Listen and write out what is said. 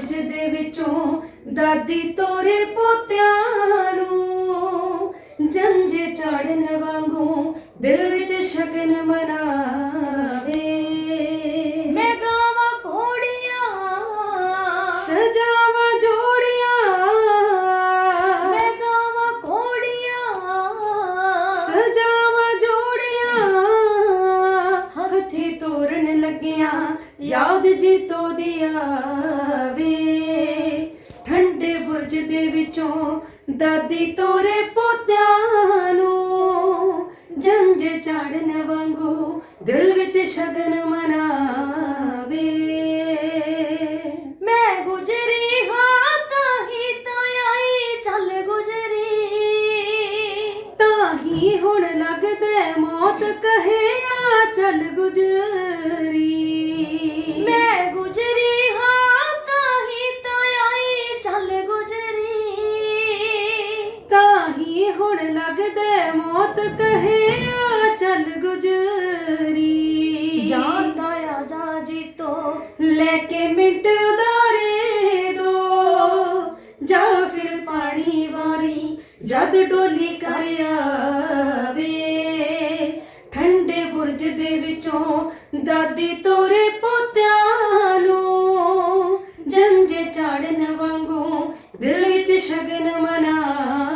ਬੁਰਜ ਦੇ ਵਿੱਚੋਂ ਦਾਦੀ ਤੋਰੇ ਪੋਤਿਆਂ ਨੂੰ। ਜੰਜੇ ਚਾੜਨ ਵਾਂਗੂ ਦਿਲ ਵਿੱਚ ਸ਼ਗਨ ਮਨਾਵੇ। ਮੈਂ ਗਾਵਾਂ ਕੋੜੀਆਂ ਸਜਾਵਾਂ ਜੋੜੀਆਂ। ਮੈਂ ਗਾਵਾਂ ਕੋੜੀਆਂ ਸਜਾ ਯਾਦ ਜੀ ਤੋ ਦਿਆ ਵੇ ਠੰਡੇ ਬੁਰਜ ਦੇ ਵਿੱਚੋਂ ਦਾਦੀ ਤੋਰੇ ਪੋਤਿਆਂ ਨੂੰ ਜੰਜੇ ਚਾੜਨ ਵਾਂਗੂ ਦਿਲ ਵਿੱਚ ਸ਼ਗਨ ਮਨਾਵੇ। ਮੈਂ ਗੁਜਰੀ ਹਾਂ, ਤਾਂ ਹੀ ਤਾਂ ਆਈ, ਚੱਲ ਗੁਜਰੀ। ਤਾਂ ਹੀ ਹੁਣ ਲੱਗਦਾ ਮੌਤ, ਕਹੇ ਆ, ਚੱਲ ਗੁਜਰੀ। ਹੁਣ ਲੱਗਦਾ ਮੌਤ ਕਹੇ ਆ ਚੱਲ ਗੁਜਰੀ। ਜਾਂਦਾ ਆ ਜਾ ਜੀ ਤੋ ਲੈ ਕੇ ਮਿੰਟ ਉਦਾਰੇ ਦੋ। ਜਾਂ ਫਿਰ ਪਾਣੀ ਵਾਰੀ ਜਦ ਡੋਲੀ ਕਰ ਆਵੇ। ਠੰਡੇ ਬੁਰਜ ਦੇ ਵਿੱਚੋਂ ਦਾਦੀ ਤੋਰੇ ਪੋਤਿਆਂ ਨੂੰ। ਜੰਜੇ ਚਾੜਨ ਵਾਂਗੂ ਦਿਲ ਵਿੱਚ ਸ਼ਗਨ ਮਨਾ